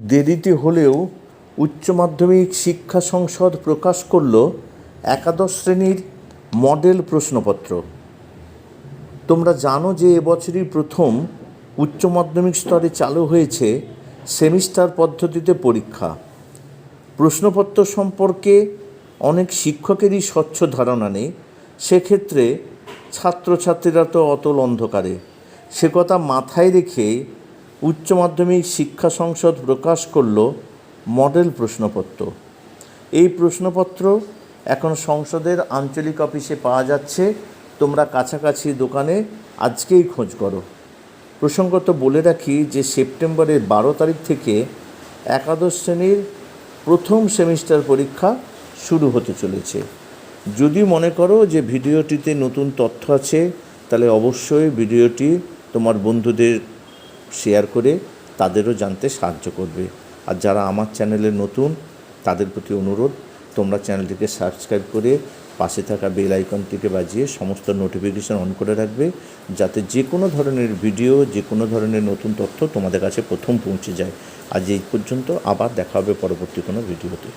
দেরিতে হলেও উচ্চ মাধ্যমিক শিক্ষা সংসদ প্রকাশ করল একাদশ শ্রেণির মডেল প্রশ্নপত্র। তোমরা জানো যে এবছরই প্রথম উচ্চ মাধ্যমিক স্তরে চালু হয়েছে সেমিস্টার পদ্ধতিতে পরীক্ষা। প্রশ্নপত্র সম্পর্কে অনেক শিক্ষকেরই স্বচ্ছ ধারণা নেই। সেক্ষেত্রে ছাত্রছাত্রীরা তো অতল অন্ধকারে। সে কথা মাথায় রেখে উচ্চ মাধ্যমিক শিক্ষা সংসদ প্রকাশ করল মডেল প্রশ্নপত্র। এই প্রশ্নপত্র এখন সংসদের আঞ্চলিক অফিসে পাওয়া যাচ্ছে। তোমরা কাছাকাছি দোকানে আজকেই খোঁজ করো। প্রসঙ্গত বলে রাখি যে সেপ্টেম্বরের বারো তারিখ থেকে একাদশ শ্রেণির প্রথম সেমিস্টার পরীক্ষা শুরু হতে চলেছে। যদি মনে করো যে ভিডিওটিতে নতুন তথ্য আছে, তাহলে অবশ্যই ভিডিওটি তোমার বন্ধুদের শেয়ার করে তাদেরও জানতে সাহায্য করবে। আর যারা আমার চ্যানেলে নতুন, তাদের প্রতি অনুরোধ, তোমরা চ্যানেলটিকে সাবস্ক্রাইব করে পাশে থাকা বেল আইকনটিকে বাজিয়ে সমস্ত নোটিফিকেশন অন করে রাখবে, যাতে যে কোনো ধরনের ভিডিও যে কোনো ধরনের নতুন তথ্য তোমাদের কাছে প্রথম পৌঁছে যায়। আজ এই পর্যন্ত, আবার দেখা হবে পরবর্তী কোনো ভিডিওতে